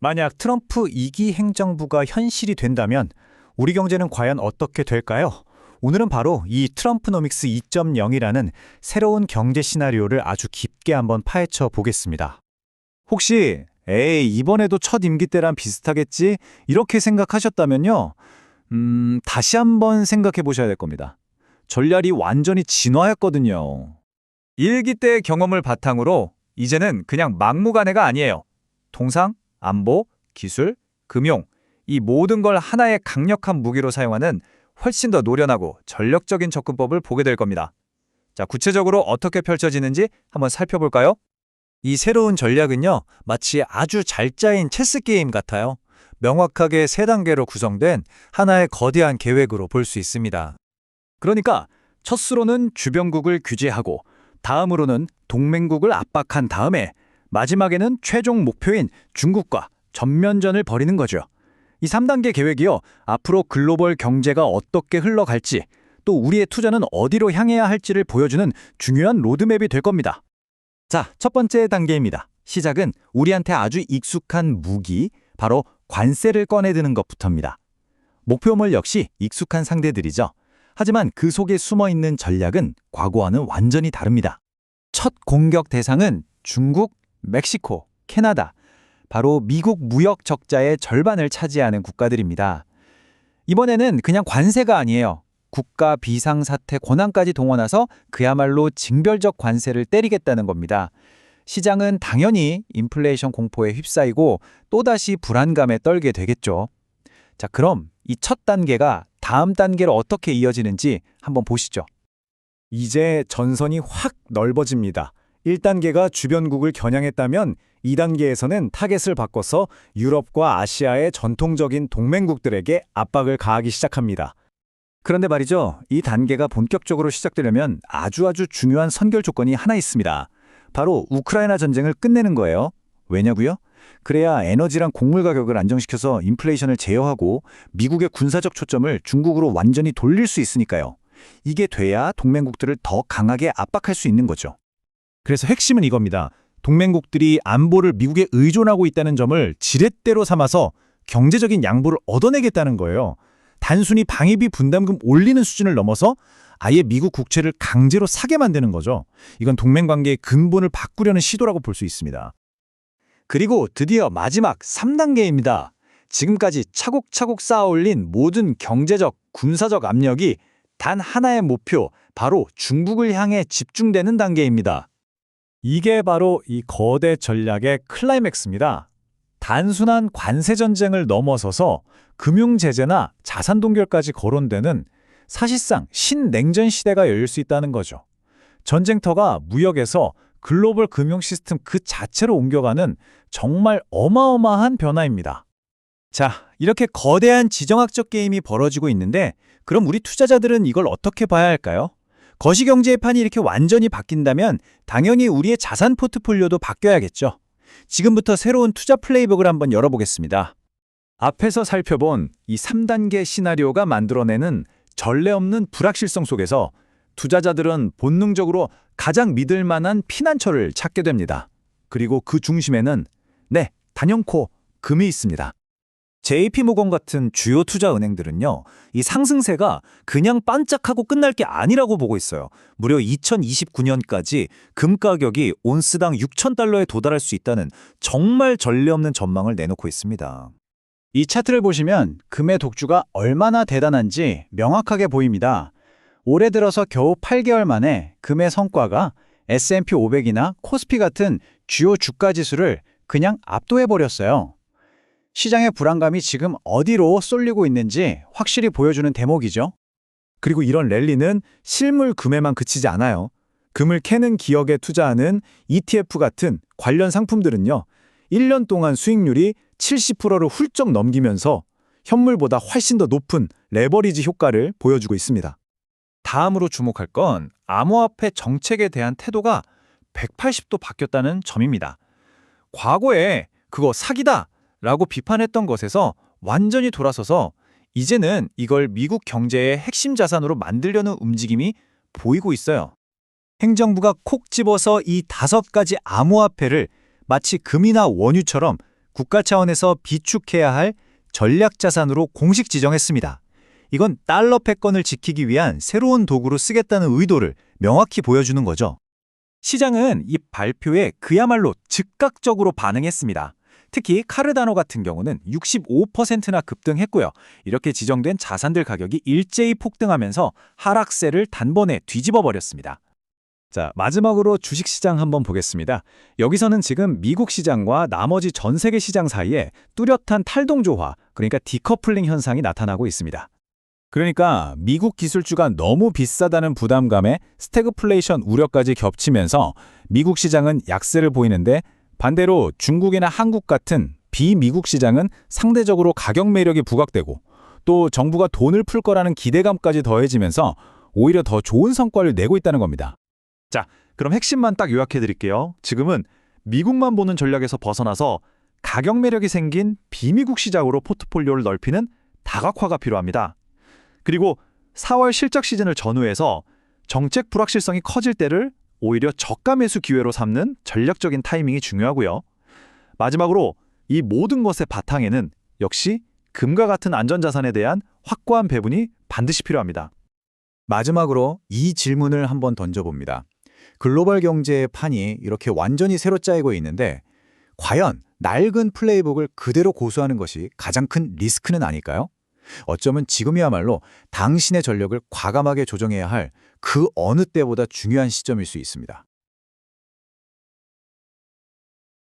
만약 트럼프 2기 행정부가 현실이 된다면 우리 경제는 과연 어떻게 될까요? 오늘은 바로 이 트럼프노믹스 2.0이라는 새로운 경제 시나리오를 아주 깊게 한번 파헤쳐 보겠습니다. 혹시 에이 이번에도 첫 임기 때랑 비슷하겠지 이렇게 생각하셨다면요. 음, 다시 한번 생각해 보셔야 될 겁니다. 전략이 완전히 진화했거든요. 일기 때의 경험을 바탕으로 이제는 그냥 막무가내가 아니에요. 통상, 안보, 기술, 금융 이 모든 걸 하나의 강력한 무기로 사용하는 훨씬 더 노련하고 전력적인 접근법을 보게 될 겁니다. 자, 구체적으로 어떻게 펼쳐지는지 한번 살펴볼까요? 이 새로운 전략은요, 마치 아주 잘 짜인 체스 게임 같아요. 명확하게 세 단계로 구성된 하나의 거대한 계획으로 볼 수 있습니다. 그러니까 첫 수로는 주변국을 규제하고 다음으로는 동맹국을 압박한 다음에 마지막에는 최종 목표인 중국과 전면전을 벌이는 거죠. 이 3단계 계획이요. 앞으로 글로벌 경제가 어떻게 흘러갈지 또 우리의 투자는 어디로 향해야 할지를 보여주는 중요한 로드맵이 될 겁니다. 자, 첫 번째 단계입니다. 시작은 우리한테 아주 익숙한 무기, 바로 관세를 꺼내드는 것부터입니다. 목표물 역시 익숙한 상대들이죠. 하지만 그 속에 숨어 있는 전략은 과거와는 완전히 다릅니다. 첫 공격 대상은 중국, 멕시코, 캐나다, 바로 미국 무역 적자의 절반을 차지하는 국가들입니다. 이번에는 그냥 관세가 아니에요. 국가 비상사태 권한까지 동원해서 그야말로 징별적 관세를 때리겠다는 겁니다. 시장은 당연히 인플레이션 공포에 휩싸이고 또다시 불안감에 떨게 되겠죠. 자, 그럼 이 첫 단계가 다음 단계로 어떻게 이어지는지 한번 보시죠. 이제 전선이 확 넓어집니다. 1단계가 주변국을 겨냥했다면 2단계에서는 타겟을 바꿔서 유럽과 아시아의 전통적인 동맹국들에게 압박을 가하기 시작합니다. 그런데 말이죠. 이 단계가 본격적으로 시작되려면 아주 아주 중요한 선결 조건이 하나 있습니다. 바로 우크라이나 전쟁을 끝내는 거예요. 왜냐고요? 그래야 에너지랑 곡물 가격을 안정시켜서 인플레이션을 제어하고 미국의 군사적 초점을 중국으로 완전히 돌릴 수 있으니까요. 이게 돼야 동맹국들을 더 강하게 압박할 수 있는 거죠. 그래서 핵심은 이겁니다. 동맹국들이 안보를 미국에 의존하고 있다는 점을 지렛대로 삼아서 경제적인 양보를 얻어내겠다는 거예요. 단순히 방위비 분담금 올리는 수준을 넘어서 아예 미국 국채를 강제로 사게 만드는 거죠. 이건 동맹 관계의 근본을 바꾸려는 시도라고 볼 수 있습니다. 그리고 드디어 마지막 3단계입니다. 지금까지 차곡차곡 쌓아올린 모든 경제적, 군사적 압력이 단 하나의 목표, 바로 중국을 향해 집중되는 단계입니다. 이게 바로 이 거대 전략의 클라이맥스입니다. 단순한 관세 전쟁을 넘어서서 금융 제재나 자산 동결까지 거론되는 사실상 신냉전 시대가 열릴 수 있다는 거죠. 전쟁터가 무역에서 글로벌 금융 시스템 그 자체로 옮겨가는 정말 어마어마한 변화입니다. 자, 이렇게 거대한 지정학적 게임이 벌어지고 있는데 그럼 우리 투자자들은 이걸 어떻게 봐야 할까요? 거시경제의 판이 이렇게 완전히 바뀐다면 당연히 우리의 자산 포트폴리오도 바뀌어야겠죠. 지금부터 새로운 투자 플레이북을 한번 열어보겠습니다. 앞에서 살펴본 이 3단계 시나리오가 만들어내는 전례 없는 불확실성 속에서 투자자들은 본능적으로 가장 믿을 만한 피난처를 찾게 됩니다. 그리고 그 중심에는 네, 단연코 금이 있습니다. JP모건 같은 주요 투자 은행들은요, 이 상승세가 그냥 반짝하고 끝날 게 아니라고 보고 있어요. 무려 2029년까지 금 가격이 온스당 6,000달러에 도달할 수 있다는 정말 전례 없는 전망을 내놓고 있습니다. 이 차트를 보시면 금의 독주가 얼마나 대단한지 명확하게 보입니다. 올해 들어서 겨우 8개월 만에 금의 성과가 S&P 500이나 코스피 같은 주요 주가 지수를 그냥 압도해버렸어요. 시장의 불안감이 지금 어디로 쏠리고 있는지 확실히 보여주는 대목이죠. 그리고 이런 랠리는 실물 금에만 그치지 않아요. 금을 캐는 기업에 투자하는 ETF 같은 관련 상품들은요. 1년 동안 수익률이 70%를 훌쩍 넘기면서 현물보다 훨씬 더 높은 레버리지 효과를 보여주고 있습니다. 다음으로 주목할 건 암호화폐 정책에 대한 태도가 180도 바뀌었다는 점입니다. 과거에 그거 사기다 라고 비판했던 것에서 완전히 돌아서서 이제는 이걸 미국 경제의 핵심 자산으로 만들려는 움직임이 보이고 있어요. 행정부가 콕 집어서 이 다섯 가지 암호화폐를 마치 금이나 원유처럼 국가 차원에서 비축해야 할 전략 자산으로 공식 지정했습니다. 이건 달러 패권을 지키기 위한 새로운 도구로 쓰겠다는 의도를 명확히 보여주는 거죠. 시장은 이 발표에 그야말로 즉각적으로 반응했습니다. 특히 카르다노 같은 경우는 65%나 급등했고요. 이렇게 지정된 자산들 가격이 일제히 폭등하면서 하락세를 단번에 뒤집어 버렸습니다. 자, 마지막으로 주식 시장 한번 보겠습니다. 여기서는 지금 미국 시장과 나머지 전 세계 시장 사이에 뚜렷한 탈동 조화, 그러니까 디커플링 현상이 나타나고 있습니다. 그러니까 미국 기술주가 너무 비싸다는 부담감에 스태그플레이션 우려까지 겹치면서 미국 시장은 약세를 보이는데 반대로 중국이나 한국 같은 비미국 시장은 상대적으로 가격 매력이 부각되고 또 정부가 돈을 풀 거라는 기대감까지 더해지면서 오히려 더 좋은 성과를 내고 있다는 겁니다. 그럼 핵심만 딱 요약해 드릴게요. 지금은 미국만 보는 전략에서 벗어나서 가격 매력이 생긴 비미국 시장으로 포트폴리오를 넓히는 다각화가 필요합니다. 그리고 4월 실적 시즌을 전후해서 정책 불확실성이 커질 때를 오히려 저가 매수 기회로 삼는 전략적인 타이밍이 중요하고요. 마지막으로 이 모든 것의 바탕에는 역시 금과 같은 안전자산에 대한 확고한 배분이 반드시 필요합니다. 마지막으로 이 질문을 한번 던져봅니다. 글로벌 경제의 판이 이렇게 완전히 새로 짜이고 있는데 과연 낡은 플레이북을 그대로 고수하는 것이 가장 큰 리스크는 아닐까요? 어쩌면 지금이야말로 당신의 전력을 과감하게 조정해야 할 그 어느 때보다 중요한 시점일 수 있습니다.